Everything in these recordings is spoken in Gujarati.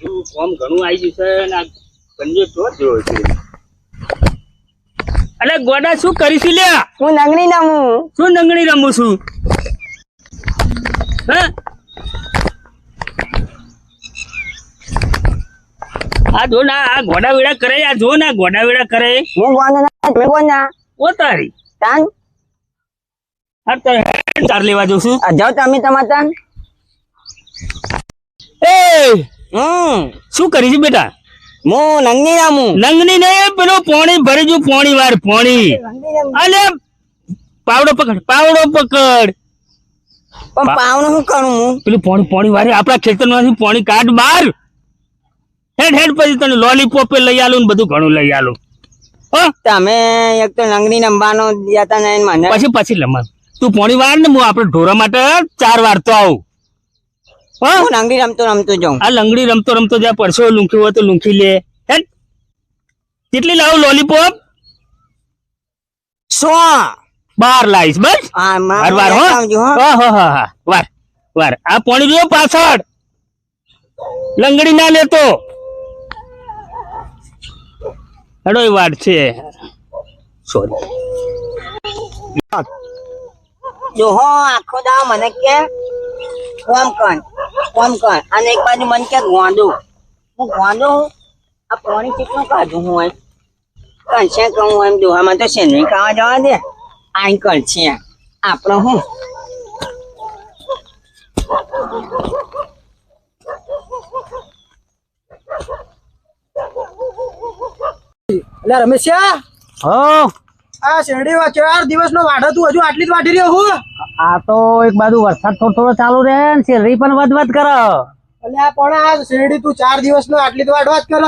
થોડું ફોર્મ ઘણું આવી ગયું છે અને આ કંજે તો જોયો છે. અલે ગોડા શું કરીશું લે હું નંગણી રમું. શું નંગણી રમું છું? હે? આ જો ના આ ગોડા વેડા કરે આ જો ના ગોડા વેડા કરે. હું ગોના ના તમે ગોના ઓ તારી. તાન. આ તારે હેડ તાર લેવા જોશું છું. આ જાવ તમે તમાર તાન. એ! હમ. શું છે બેટા? હું નંગણી નામું નંગની ને પેલો પોણી ભરી જો પોણી વાર પોણી. અલે પાવડો પકડ પાવડો પકડ. પણ પાવનું શું કરું હું? પેલું પોણી પોણી વારે આપણા ખેતરમાંથી પોણી કાઢ બાર. હેડ હેડ પછી તને લોલીપોપ લઈ આલું ને બધું ઘણું લઈ આલું. હો? તમે એક તો નંગણી નંબાનો દેતા નહીં મને. પછી પછી લમણ તું પોણી વાર ને હું આપણે ઢોરા માટે ચાર વાર તો આવું. હો? નંગણી રમતો રમતો જાઉં. આ લંગડી રમતો રમતો જ્યાં પરસો લૂંખી હોય તો લૂંખી લે. કેટલી લાવું લોલીપોપ સો. બાર લાવીશ બસ? વાર વાર હો? આવજો, હો. હા હા હા હા. વાર વાર. આ પોણી જો પાછળ. લંગડી ના લેતો. હડો વાર છે. સોરી જો હો આખો દાવ મને કે કોમ કર કોમ કર. અને એક બાજુ મને કે ગોંડો. હું ગોંડો આ પાણી કેટલું કાઢું હું એમ. કણસે કહું એમ દોહામાં તો છે નહીં ખાવા જવા દે? આઈ છે. આપણો હું? એટલે હા હો. આ શેરડી વા ચાર દિવસ નો વાઢો તું હજુ આટલી જ વાઢી રહ્યો હું? આ તો એક બાજુ વરસાદ થોડો થોડો ચાલુ રહે ને સેલરી પણ વધ વધ કરે. આ પણ આ શેરડી તું ચાર દિવસ નો આટલી તો વાત કરો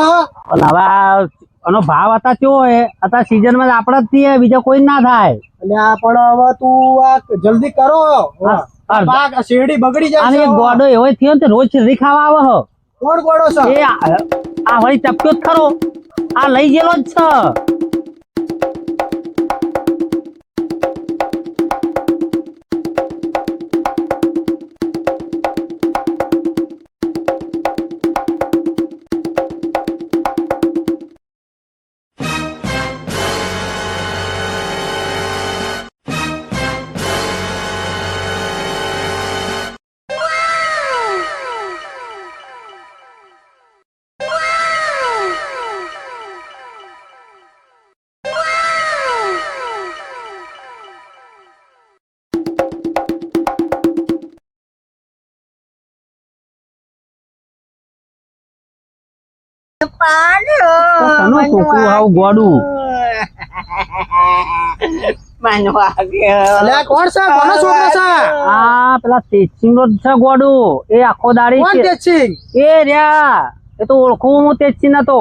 પણ હવે આનો ભાવ હતા ચો અત્યારે સીઝનમાં આપડે જ થઈએ બીજો કોઈ ના થાય. આ પણ હવે તું આ જલ્દી કરો શેરડી બગડી જાય અને ગોડો એવો થયો ને રોજ શેરડી ખાવા આવે હો. કોણ ગોડો છે? આ વળી ટપક્યો જ ખરો. આ લઈ ગયેલો જ છે. કનું છોકરું આવું ગોડું કોણ છે કોનો છોકરો છે આ પેલા તેજસિંગ નો છે ગોડું એ આખો દાડી કોણ તેજસિંગ એ રહ્યા એ તો ઓળખું હું તેજસિંગ નતો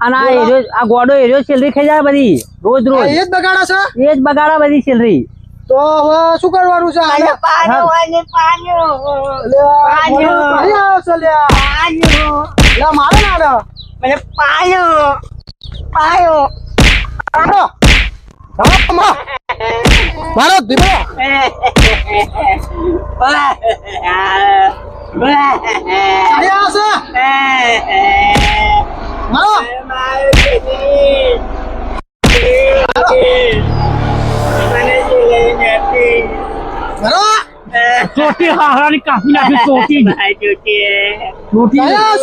અને આ એરિયો આ ગોડો એરિયો સેલરી ખાઈ જાય બધી રોજ રોજ એ જ બગાડા છે એ જ બગાડે બધી સેલરી તો હવે શું કરવાનું છે મારો ના આને. મારો. હા, મા. મારો આવે છે મારો મારો ચોટી હારાની કાપી નાખી ચોટી. ચોટી. અહીંયા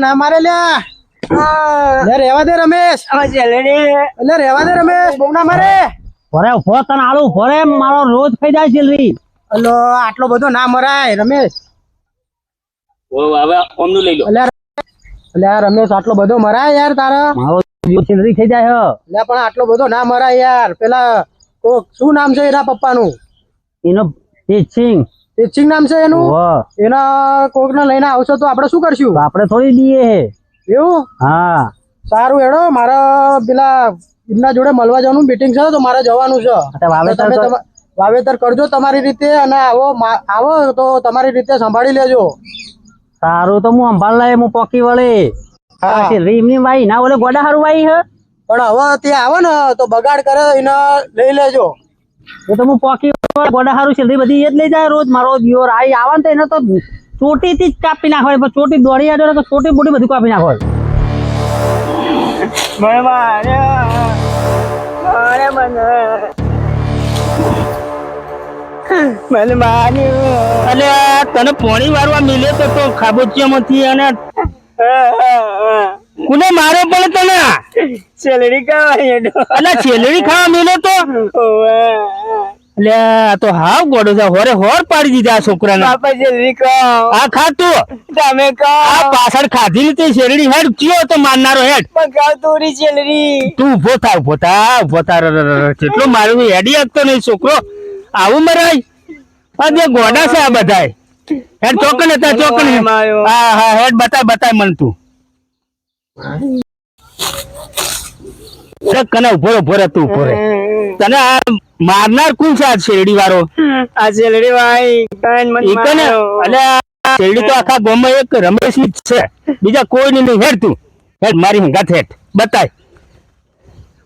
ના મારે લ્યા લે રેવા દે રમેશ. લે રેવા દે રમેશ બહુ ના મારે. ભરે ઊભો તને આલુ ભરે મારો રોજ ખાઈ જાય સેલરી અલો આટલો બધો ના મરાય રમેશ. હવે ઓમનું લઈ લો. અલ્યા અલ્યા રમેશ આટલો બધો મરાય યાર તારા. સેલરી થઈ જાય હે. પણ આટલો બધો ના મરાય યાર. પેલા કોક શું નામ છે એના પપ્પાનું? એનો ટીચિંગ ટીચિંગ નામ છે એનું? એના કોક ને લઈને આવશો તો આપણે શું કરશું? આપણે થોડી દઈએ એવું? હા. સારું હેડો મારા પેલા એમના જોડે મળવા જવાનું મીટિંગ છે તો મારે જવાનું છે. તમે વાવેતર કરજો તમારી રીતે અને આવો આવો તો તમારી રીતે સંભાળી લેજો. સારું તો હું સંભાળ લાય હું પોકી વળે. સેલરી એમની વાઈ ના ઓલે ગોડા હારું વાઈ હે? પણ હવે ત્યાં આવે ને તો બગાડ કરે એને લઈ લેજો. એ તો હું પોકી ગોડા હારું છે બધી એ જ લઈ જાય રોજ મારો દિયોર. આઈ આવે ને તો એને તો ચોટીથી જ કાપી નાખો પણ ચોટી દોડી આવ્યો તો ચોટી બોટી બધું કાપી નાખો મને. માર્યો. અલે તને પોણી વારવા મિલે તો તો ખાબોચિયામાંથી અને કોને મારો પણ તને? સેલરી કાઢો અલા છેલડી ખાવા મેલો તો? અલે તો હાવ ગોડો છે. હોરે હોર પાડી દીધા છોકરાને. પાપા સેલરી કહો આ ખાતું તમે કહો આ પાછળ ખાધી ને તે શેરડી હેડ. ચિયો તો મારનારો હેડ. પગાવ તોરી સેલરી તું ઊભો થા ઊભો થા ઊભો થા. કેટલો મારું હેડી આપતો નહીં છોકરો. આવું મરાય? આ જે ગોડા છે આ બધાય. હેડ ચોકન હતા ચોકન હા હા હેડ બતાય બતાય મન તું. કને ઊભો ઊભો રે તું ઊભો રે તને આ મારનાર કોણ છે આ શેરડી વાળો આ શેરડી ભાઈ મને કને અલે શેરડી તો આખા ગામમાં એક રમેશની જ છે. બીજા કોઈ નહીં. હેડ તું. હેડ મારી હંગાત હેડ બતાય.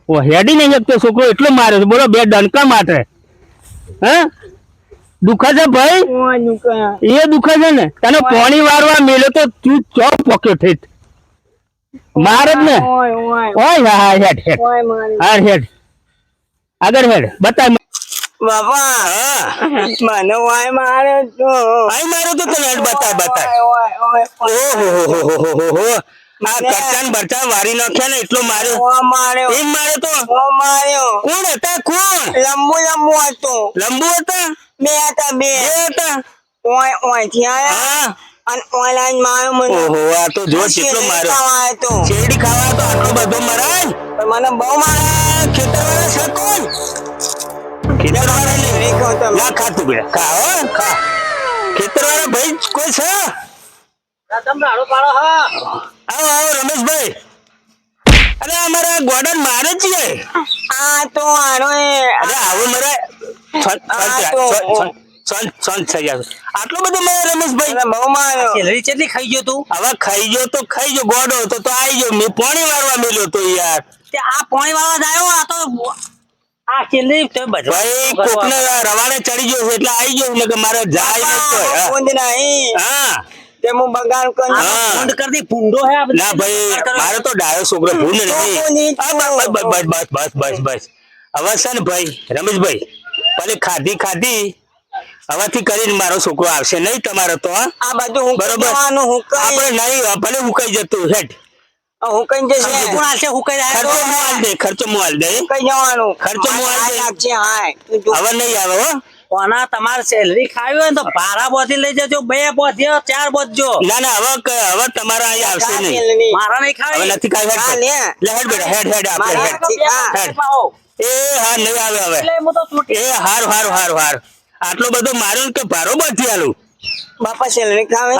ઓ હેડી નહીં તો છોકરો એટલો માર્યો છે. બોલો બે ડંકા માટે હે? દુખે છે ભાઈ? એ દુખે છે ને? તને પોણી વારવા મેલો તો તું ચો પોકે થઈ મારે જ ને? ઓય હા હા હેડ હેડ હા હેડ આગળ હેડ બતાય બાપા મને ઓય મારે તો. આઈ મારે તો તને હેડ બતાય બતાય. ઓય ઓય ઓહો આ કરચાન બરચાન વારી નાખ્યા ને એટલો માર્યો. ઓય માર્યો. એમ માર્યો તો? ઓ માર્યો. કોણ હતા? કોણ? લંબુ લંબુ હતો. લંબુ હતા? બે હતા બે. હતા? ઓય ઓયથી આયા અને ઓનલાઈન માર્યો મને. ઓહો આ તો જો કેટલો માર્યો. તો. શેરડી ખાવા તો? આટલો બધો મરાય? પણ મને બહુ મારે ખેતર વાળા છે કોણ? ખેતર વાળા ને. ખાતું બે. ખા હો. ખા. ખેતર વાળા ભાઈ કોઈ છે? આવો આવો રમેશભાઈ. અરે અમારા ગોડન મારે જ છે. આ તો આનો અરે આવો મારે છન- આ છન- તો- છન- છન- છન થઈ જશે આટલો બધો મારે રમેશભાઈ? બહુ માર્યો. સેલરી કેટલી ખાઈ ગયો તું? હવે ખાઈ ગયો તો ખાઈ ગયો ગોડો તો તો આવી ગયો. મેં પોણી વાળવા મેલ્યો તો યાર. તે આ પોણી વાળવા જાયો આ તો આ કેલરી તો બધો. ભાઈ કોકને રવાડે ચડી ગયો છે એટલે આવી ગયો એટલે કે મારે જાય નહીં. હા. તે હું બગાડ કરું. ફોન કરી દે ભૂંડો હે આ ના ભાઈ મારે તો ડાયો છોકરો ભૂલ નહીં. બસ બસ બસ બસ બસ બસ હવે છે ને ભાઈ રમેશભાઈ ભલે ખાધી ખાધી હવાથી કરીને મારો છોકરો આવશે. નહીં તમારો તો હા? આ બધું હું બરોબર. કરવાનું હું આપણે નહીં ભલે હું કઈ જતું હેડ હું કઈ જશે? કોણ આલશે? હું કઈ ખર્ચો મોલ દે ખર્ચો મોલ દે. કઈ જવાનું? ખર્ચો મોલ દે. લાગશે હવે નહીં આવે હો. કોના તમારે સેલરી ખાવી હોય તો ભાડા બોધી લઈ જજો બે બોધી ચાર બોધજો. ના ના હવે હવે તમારા અહીં આવશે નહીં. મારા નહીં હવે નથી ખાવી હા, લે. હેડ બેટા હેડ હેડ આપણે હેડ. એ હા નહીં આવે હવે. એ હાર હાર હાર હાર. આટલો બધો માર્યો કે ભારો બધી આલું? બાપા સેલરી ખાવે?